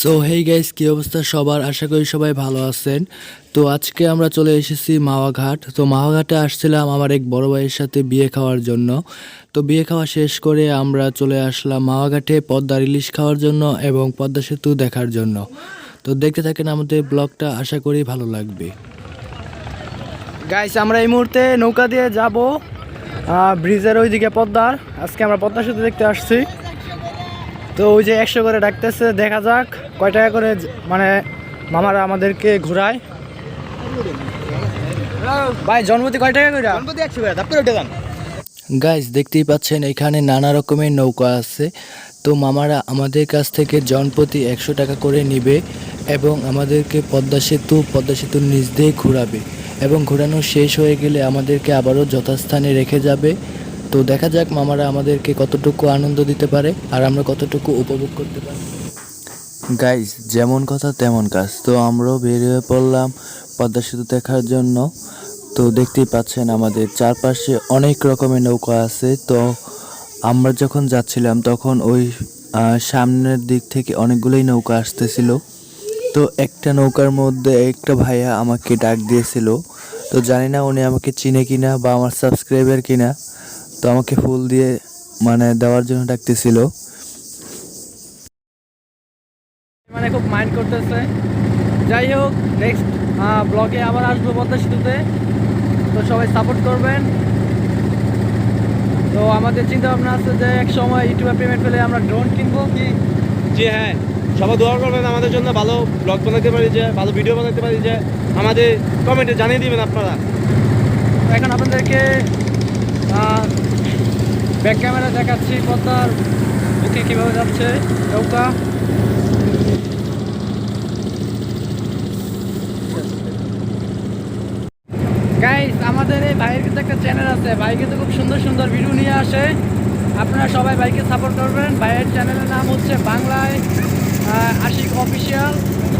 So hey guys কি অবস্থা সবার? আশা করি সবাই ভালো আছেন। তো আজকে আমরা চলে এসেছি মাওয়াঘাট। তো মাওয়াঘাটে আসছিলাম আমার এক বড় ভাইয়ের সাথে বিয়ে খাওয়ার জন্য। তো বিয়ে খাওয়া শেষ করে আমরা চলে আসলাম মাওয়াঘাটে পদ্মার ইলিশ খাওয়ার জন্য এবং পদ্মা সেতু দেখার জন্য। তো দেখতে থাকেন আমাদের ব্লগটা, আশা করি ভালো লাগবে। গাইস আমরা এই মুহূর্তে নৌকা দিয়ে যাব ব্রিজের ওইদিকে পদ্মার। আজকে আমরা পদ্মা সেতু দেখতে আসছি। তো ওই যে একশো করে ডাকতেছে, দেখা যাক। কয় টাকা করে মানে মামারা আমাদেরকে ঘোরায়? ভাই জন্মতি কয় টাকা করে গাইস দেখতেই পাচ্ছেন এখানে নানা রকমের নৌকা আছে। তো মামারা আমাদের কাছ থেকে জনপ্রতি একশো টাকা করে নিবে এবং আমাদেরকে পদ্মা সেতু পদ্মা সেতুর নিচ দিয়ে ঘোরাবে। এবং ঘোরানো শেষ হয়ে গেলে আমাদেরকে আবারও যথাস্থানে রেখে যাবে। তো দেখা যাক মামারা আমাদেরকে কতটুকু আনন্দ দিতে পারে আর আমরা কতটুকু উপভোগ করতে পারি গাইস যেমন কথা তেমন কাজ। তো আমরাও বের হয়ে পড়লাম পদ্মা সেতু দেখার জন্য। তো দেখতেই পাচ্ছেন আমাদের চারপাশে অনেক রকমের নৌকা আছে। তো আমরা যখন যাচ্ছিলাম তখন ওই সামনের দিক থেকে অনেকগুলোই নৌকা আসতেছিল। তো একটা নৌকার মধ্যে একটা ভাইয়া আমাকে ডাক দিয়েছিল। তো জানি না উনি আমাকে চিনে কিনা বা আমার সাবস্ক্রাইবার কিনা। তো আমাকে ফুল দিয়ে মানে দেওয়ার জন্য ডাকতেছিল। খুব মাইন্ড করতেছে। যাই হোক নেক্সট ব্লগে আবার আসব পদ্মা সেতুতে। তো সবাই সাপোর্ট করবেন। তো আমাদের চিন্তা ভাবনা আছে যে এক সময় ইউটিউবে পেমেন্ট পেলে আমরা ড্রোন কিনবো কি? জি হ্যাঁ। সবাই দোয়া করবেন আমাদের জন্য ভালো ব্লগ বানাতে পারি যে ভালো ভিডিও বানাতে পারি যে আমাদের কমেন্টে জানিয়ে দিবেন আপনারা। এখন আপনাদেরকে ব্যাক ক্যামেরা দেখাচ্ছি পদ্মার বুকে কীভাবে যাচ্ছে নৌকা গাইস আমাদের এই ভাইয়ের কিন্তু একটা চ্যানেল আছে। ভাই কিন্তু খুব সুন্দর সুন্দর ভিডিও নিয়ে আসে। আপনারা সবাই ভাইকে সাপোর্ট করবেন। ভাইয়ের চ্যানেলের নাম হচ্ছে বাংলায় আশিক অফিসিয়াল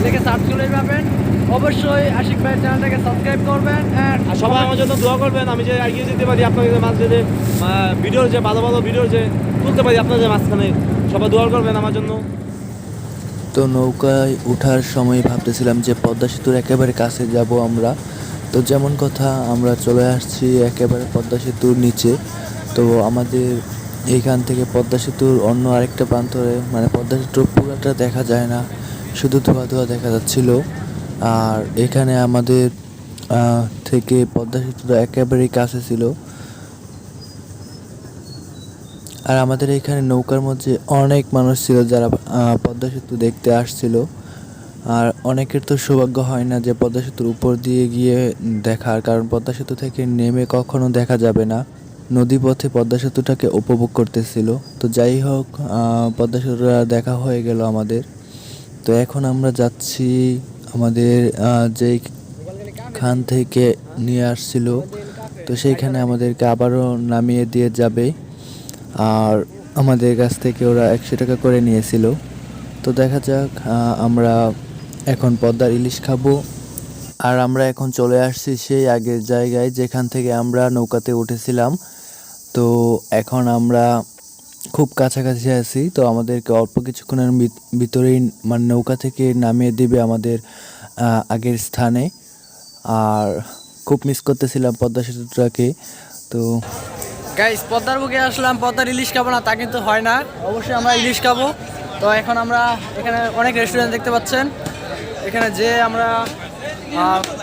লিখে সার্চ করে পাবেন। অবশ্যই আশিক ভাইয়ের চ্যানেলটাকে সাবস্ক্রাইব করবেন আর সবাই আমার জন্য দোয়া করবেন। আমি যে এগিয়ে যেতে পারি আপনাদের মাঝে যে ভিডিওর যে ভালো ভালো ভিডিওর যে তুলতে পারি আপনাদের মাঝখানে। সবাই দোয়া করবেন আমার জন্য। তো নৌকায় ওঠার সময় ভাবতেছিলাম যে পদ্মা সেতুর একেবারে কাছে যাব আমরা। তো যেমন কথা, আমরা চলে আসছি একেবারে পদ্মা সেতুর নিচে। তো আমাদের এইখান থেকে পদ্মা সেতুর অন্য আরেকটা প্রান্তরে মানে পদ্মা সেতুর পুরাটা দেখা যায় না, শুধু ধোয়া ধোয়া দেখা যাচ্ছিল। আর এখানে আমাদের থেকে পদ্মা সেতুটা একেবারেই কাছে ছিল। আর আমাদের এখানে নৌকার মধ্যে অনেক মানুষ ছিল যারা পদ্মা সেতু দেখতে আসছিল। আর অনেকের তো সৌভাগ্য হয় না যে পদ্মা সেতুর উপর দিয়ে গিয়ে দেখার, কারণ পদ্মা সেতু থেকে নেমে কখনো দেখা যাবে না। নদীপথে পদ্মা সেতুটাকে উপভোগ করতেছিল। তো যাই হোক পদ্মা সেতুটা দেখা হয়ে গেল আমাদের। তো এখন আমরা যাচ্ছি আমাদের যেই খান থেকে নিয়ে আসছিল। তো সেইখানে আমাদেরকে আবারও নামিয়ে দিয়ে যাবে। আর আমাদের কাছ থেকে ওরা একশো টাকা করে নিয়েছিল। তো দেখা যাক আমরা এখন পদ্মার ইলিশ খাব। আর আমরা এখন চলে আসছি সেই আগের জায়গায় যেখান থেকে আমরা নৌকাতে উঠেছিলাম। তো এখন আমরা খুব কাছাকাছি আছি, তো আমাদেরকে অল্প কিছুক্ষণের ভিত- ভিতরেই মানে নৌকা থেকে নামিয়ে দিবে আমাদের আগের স্থানে। আর খুব মিস করতেছিলাম পদ্মা সেতুটাকে তো গাইস পদ্মার বুকে আসলাম, পদ্মার ইলিশ খাব না, তা কিন্তু হয় না। অবশ্যই আমরা ইলিশ খাব। তো এখন আমরা এখানে অনেক রেস্টুরেন্ট দেখতে পাচ্ছেন। এখানে যে আমরা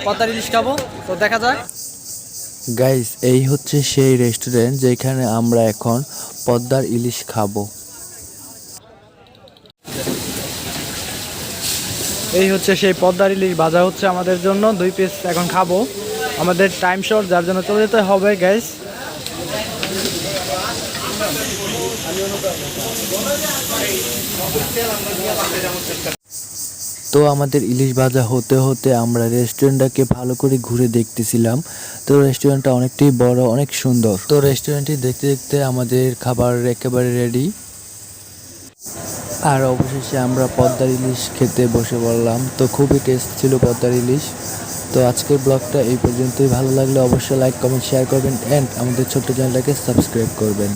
পদ্মার ইলিশ খাব তো দেখা যাক। গাইস এই হচ্ছে সেই রেস্টুরেন্ট যেখানে আমরা এখন পদ্মার ইলিশ খাব। এই হচ্ছে সেই পদ্মার ইলিশ ভাজা হচ্ছে আমাদের জন্য দুই পিস এখন খাব। আমাদের টাইম শর্ট যার জন্য চলে যেতে হবে গাইস তো আমাদের ইলিশ ভাজা হতে হতে আমরা রেস্টুরেন্টটাকে ভালো করে ঘুরে দেখতেছিলাম। তো রেস্টুরেন্টটা অনেকটাই বড়, অনেক সুন্দর। তো রেস্টুরেন্টটি দেখতে দেখতে আমাদের খাবার একেবারে রেডি আর অবশেষে আমরা পদ্মার ইলিশ খেতে বসে পড়লাম। তো খুবই টেস্ট ছিল পদ্মার ইলিশ। তো আজকের ব্লগটা এই পর্যন্তই। ভালো লাগলে অবশ্যই লাইক কমেন্ট শেয়ার করবেন। অ্যান্ড আমাদের ছোট্ট চ্যানেলটাকে সাবস্ক্রাইব করবেন।